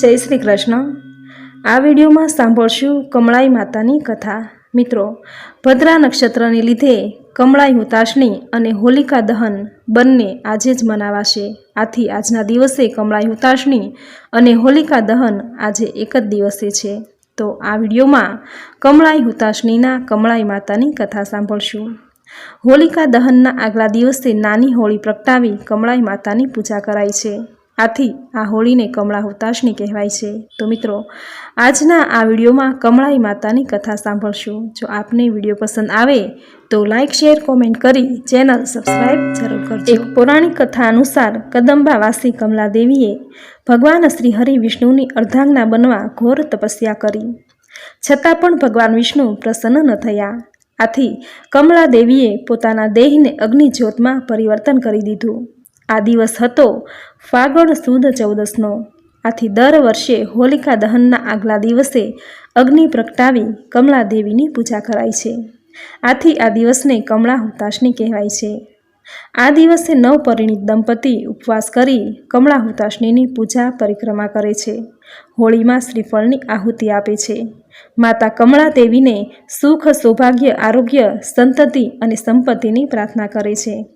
જય શ્રી કૃષ્ણ. આ વિડીયોમાં સાંભળશું કમળાઈ માતાની કથા. મિત્રો, ભદ્રા નક્ષત્રને લીધે કમળાઈ હુતાશની અને હોલિકા દહન બંને આજે જ મનાવાશે. આથી આજના દિવસે કમળાઈ હુતાશની અને હોલિકા દહન આજે એક જ દિવસે છે. તો આ વિડીયોમાં કમળાઈ હુતાશનીના કમળાઈ માતાની કથા સાંભળશું. હોલિકા દહનના આગલા દિવસે નાની હોળી પ્રગટાવી કમળાઈ માતાની પૂજા કરાય છે. આથી આ હોળીને કમળા હુતાશની કહેવાય છે. તો મિત્રો, આજના આ વિડીયોમાં કમળાઈ માતાની કથા સાંભળશું. જો આપને વીડિયો પસંદ આવે, તો લાઇક શેર, કોમેન્ટ કરી ચેનલ સબસ્ક્રાઇબ જરૂર કરજો. એક પૌરાણિક કથા અનુસાર કદંબાવાસી કમલા દેવીએ ભગવાન શ્રી હરિ વિષ્ણુની અર્ધાંગના બનવા ઘોર તપસ્યા કરી. છતાં પણ ભગવાન વિષ્ણુ પ્રસન્ન ન થયા. આથી કમલા દેવીએ પોતાના દેહને અગ્નિજ્યોતમાં પરિવર્તન કરી દીધું. આ દિવસ હતો ફાગણ સુદ ચૌદસનો. આથી દર વર્ષે હોલિકા દહનના આગલા દિવસે અગ્નિ પ્રગટાવી કમળાદેવીની પૂજા કરાય છે. આથી આ દિવસને કમળા હુતાશની કહેવાય છે. આ દિવસે નવપરિણીત દંપતી ઉપવાસ કરી કમળા હુતાશનીની પૂજા પરિક્રમા કરે છે. હોળીમાં શ્રીફળની આહુતિ આપે છે. માતા કમળા દેવીને સુખ, સૌભાગ્ય, આરોગ્ય, સંતતિ અને સંપત્તિની પ્રાર્થના કરે છે.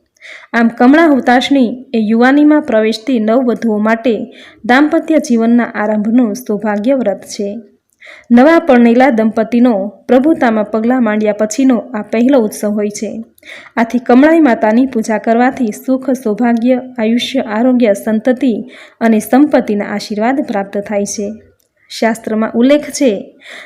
આમ કમળા હુતાશની એ યુવાનીમાં પ્રવેશતી નવવધુઓ માટે દાંપત્ય જીવનના આરંભનું સૌભાગ્ય વ્રત છે. નવા પરણેલા દંપતીનો પ્રભુતામાં પગલાં માંડ્યા પછીનો આ પહેલો ઉત્સવ હોય છે. આથી કમળાઈ માતાની પૂજા કરવાથી સુખ, સૌભાગ્ય, આયુષ્ય, આરોગ્ય, સંતતિ અને સંપત્તિના આશીર્વાદ પ્રાપ્ત થાય છે. શાસ્ત્રમાં ઉલ્લેખ છે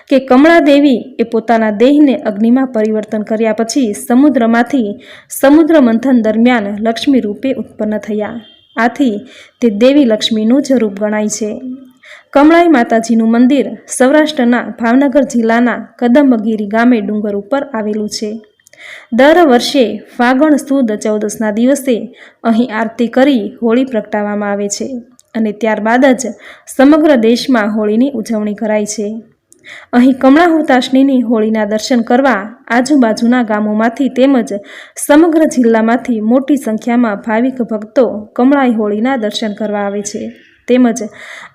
કે કમળા દેવી એ પોતાના દેહને અગ્નિમાં પરિવર્તન કર્યા પછી સમુદ્રમાંથી સમુદ્ર મંથન દરમિયાન લક્ષ્મી રૂપે ઉત્પન્ન થયા. આથી તે દેવી લક્ષ્મીનું જ રૂપ ગણાય છે. કમળાઈ માતાજીનું મંદિર સૌરાષ્ટ્રના ભાવનગર જિલ્લાના કદમગીરી ગામે ડુંગર ઉપર આવેલું છે. દર વર્ષે ફાગણ સુદ ચૌદસના દિવસે અહીં આરતી કરી હોળી પ્રગટાવવામાં આવે છે. અને ત્યારબાદ જ સમગ્ર દેશમાં હોળીની ઉજવણી કરાય છે. અહીં કમળા હુતાશનીની હોળીના દર્શન કરવા આજુબાજુના ગામોમાંથી તેમજ સમગ્ર જિલ્લામાંથી મોટી સંખ્યામાં ભાવિક ભક્તો કમળાઈ હોળીના દર્શન કરવા આવે છે. તેમજ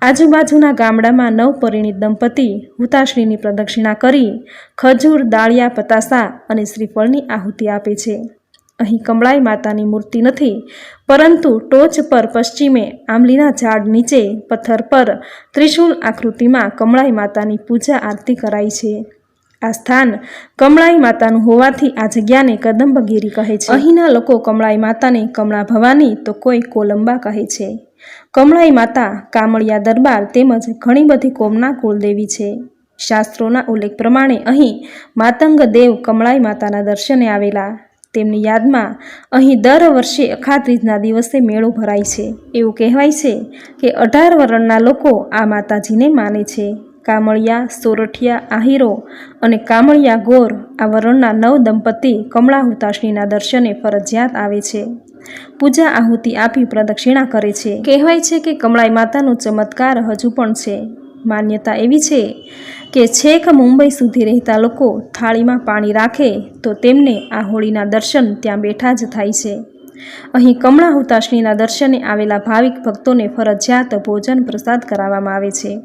આજુબાજુના ગામડામાં નવપરિણીત દંપતી હુતાશનીની પ્રદક્ષિણા કરી ખજૂર, દાળિયા, પતાસા અને શ્રીફળની આહુતિ આપે છે. અહીં કમળાઈ માતાની મૂર્તિ નથી, પરંતુ ટોચ પર પશ્ચિમે આંબલીના ઝાડ નીચે પથ્થર પર ત્રિશૂળ આકૃતિમાં કમળાઈ માતાની પૂજા આરતી કરાઈ છે. આ સ્થાન કમળાઈ માતાનું હોવાથી આ જગ્યાને કદંબગીરી કહે છે. અહીંના લોકો કમળાઈ માતાને કમળા ભવાની તો કોઈ કોલંબા કહે છે. કમળાઈ માતા કામળિયા દરબાર તેમજ ઘણી બધી કોમના કુળદેવી છે. શાસ્ત્રોના ઉલ્લેખ પ્રમાણે અહીં માતંગ દેવ કમળાઈ માતાના દર્શને આવેલા તેમની યાદમાં અહીં દર વર્ષે અખાત્રીજના દિવસે મેળો ભરાય છે. એવું કહેવાય છે કે અઢાર વરણના લોકો આ માતાજીને માને છે. કામળિયા, સોરઠિયા, આહિરો અને કામળિયા ગોર આ વરણના નવ દંપતી કમળા હુતાશનીના દર્શને ફરજિયાત આવે છે. પૂજા આહુતિ આપી પ્રદક્ષિણા કરે છે. કહેવાય છે કે કમળાઈ માતાનો ચમત્કાર હજુ પણ છે. માન્યતા એવી છે કે છેક મુંબઈ સુધી રહેતા લોકો થાળીમાં પાણી રાખે તો તેમને આ હોળીના દર્શન ત્યાં બેઠા જ થાય છે. અહીં કમળા હુતાશનીના દર્શને આવેલા ભાવિક ભક્તોને ફરજિયાત ભોજન પ્રસાદ કરાવવામાં આવે છે.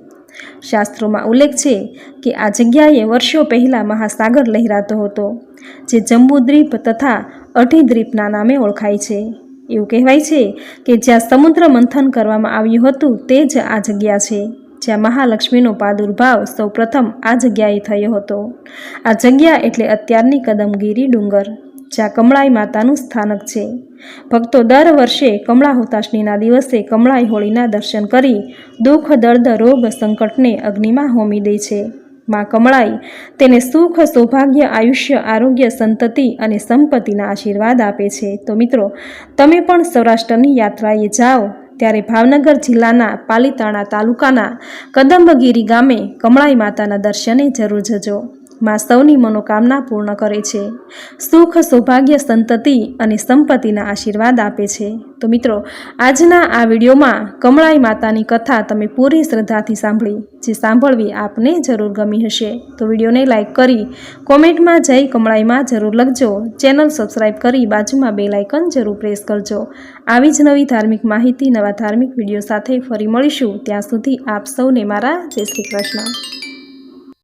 શાસ્ત્રોમાં ઉલ્લેખ છે કે આ જગ્યાએ વર્ષો પહેલાં મહાસાગર લહેરાતો હતો, જે જંબુદ્વીપ તથા અઢીદ્વીપના નામે ઓળખાય છે. એવું કહેવાય છે કે જ્યાં સમુદ્ર મંથન કરવામાં આવ્યું હતું તે જ આ જગ્યા છે. જ્યાં મહાલક્ષ્મીનો પ્રાદુર્ભાવ સૌ પ્રથમ આ જગ્યાએ થયો હતો. આ જગ્યા એટલે અત્યારની કદમગીરી ડુંગર, જ્યાં કમળાઈ માતાનું સ્થાનક છે. ભક્તો દર વર્ષે કમળા હુતાશનીના દિવસે કમળાઈ હોળીના દર્શન કરી દુઃખ, દર્દ, રોગ, સંકટને અગ્નિમાં હોમી દે છે. માં કમળાઈ તેને સુખ, સૌભાગ્ય, આયુષ્ય, આરોગ્ય, સંતતિ અને સંપત્તિના આશીર્વાદ આપે છે. તો મિત્રો, તમે પણ સૌરાષ્ટ્રની યાત્રાએ જાઓ. ત્યારે ભાવનગર જિલ્લાના પાલીતાણા તાલુકાના કદંબગીરી ગામે કમળાઈ માતાના દર્શને જરૂર જજો. માં સૌની મનોકામના પૂર્ણ કરે છે. સુખ, સૌભાગ્ય, સંતતિ અને સંપત્તિના આશીર્વાદ આપે છે. તો મિત્રો, આજના આ વિડીયોમાં કમળાઈ માતાની કથા તમે પૂરી શ્રદ્ધાથી સાંભળી, જે સાંભળવી આપને જરૂર ગમી હશે. તો વિડીયોને લાઇક કરી, કોમેન્ટમાં જય કમળાઈમાં જરૂર લખજો. ચેનલ સબસ્ક્રાઈબ કરી બાજુમાં બે લાઇકન જરૂર પ્રેસ કરજો. આવી જ નવી ધાર્મિક માહિતી, નવા ધાર્મિક વીડિયો સાથે ફરી મળીશું. ત્યાં સુધી આપ સૌને મારા જય શ્રી કૃષ્ણ.